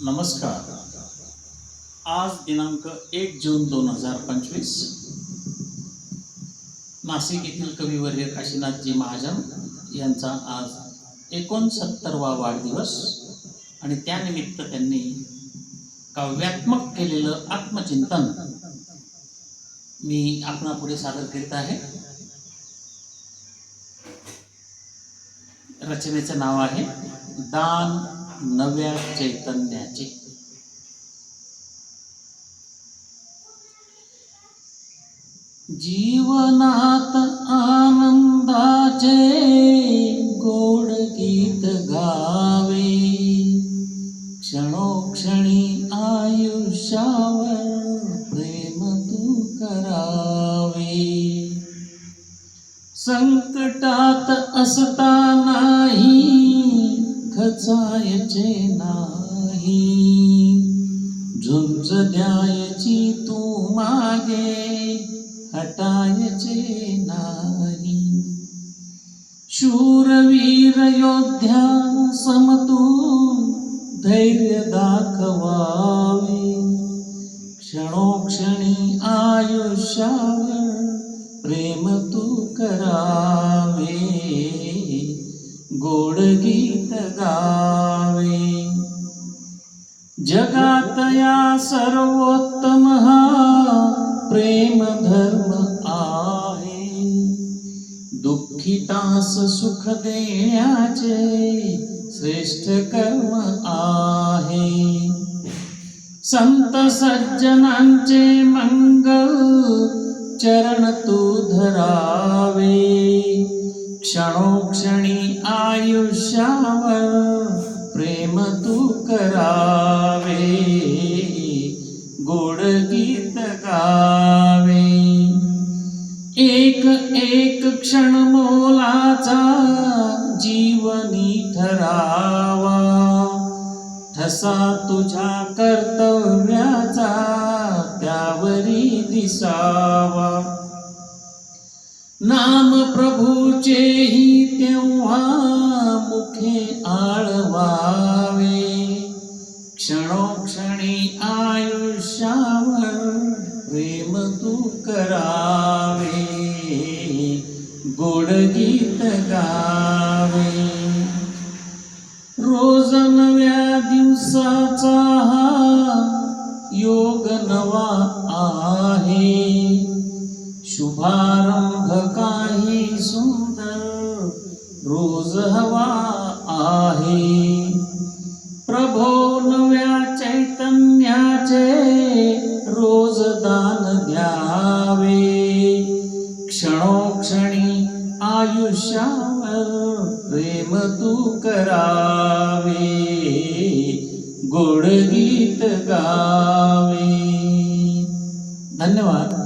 नमस्कार. आज दिनांक एक जून दोन हजार पंचवीस. नाशिक येथील कविवर्य काशीनाथजी महाजन यांचा आज एकोणसत्तरवा वाढदिवस आणि त्यानिमित्त त्यांनी काव्यात्मक केलेलं आत्मचिंतन मी आपणापुढे सादर करीत आहे. रचनेचं नाव आहे दान नव्या चैतन्याचे. जीवनात आनंदाचे गोड गीत गावे. क्षणोक्षणी आयुष्यावर प्रेम तू करावे. संकटात असतानाही खचायचे नाही. झुंज द्यायची तू मागे हटायचे नाही. शूरवीर योद्ध्या समतू धैर्य दाखवावे. क्षणोक्षणी आयुष्यावर प्रेम तू करावे. गोडगी गावे. जगात या सर्वोत्तम हा प्रेम धर्म आहे. दुःखितास सुख देण्याचे श्रेष्ठ कर्म आहे. संत सज्जनांचे मंगल चरण तू धरावे. क्षणोक्षणी आयुष्यावर प्रेम तू करावे गोड गीत गावे. एक एक क्षण मोलाचा जीवनी ठरावा. ठसा तुझ्या कर्तव्याचा त्यावरी दिसावा. नाम प्रभूचेही तेव्हा मुखे आळवावे. क्षणोक्षणी आयुष्यावर प्रेम तू करावे. गोड गीत गावे. रोज नव्या दिवसाचा हा योग नवा आहे. शुभारंभ रोज हवा आहे. प्रभो नव्या चैतन्याचे रोज दान द्यावे. क्षणोक्षणी आयुष्यावर प्रेम तू करावे. गोड गीत गावे. धन्यवाद.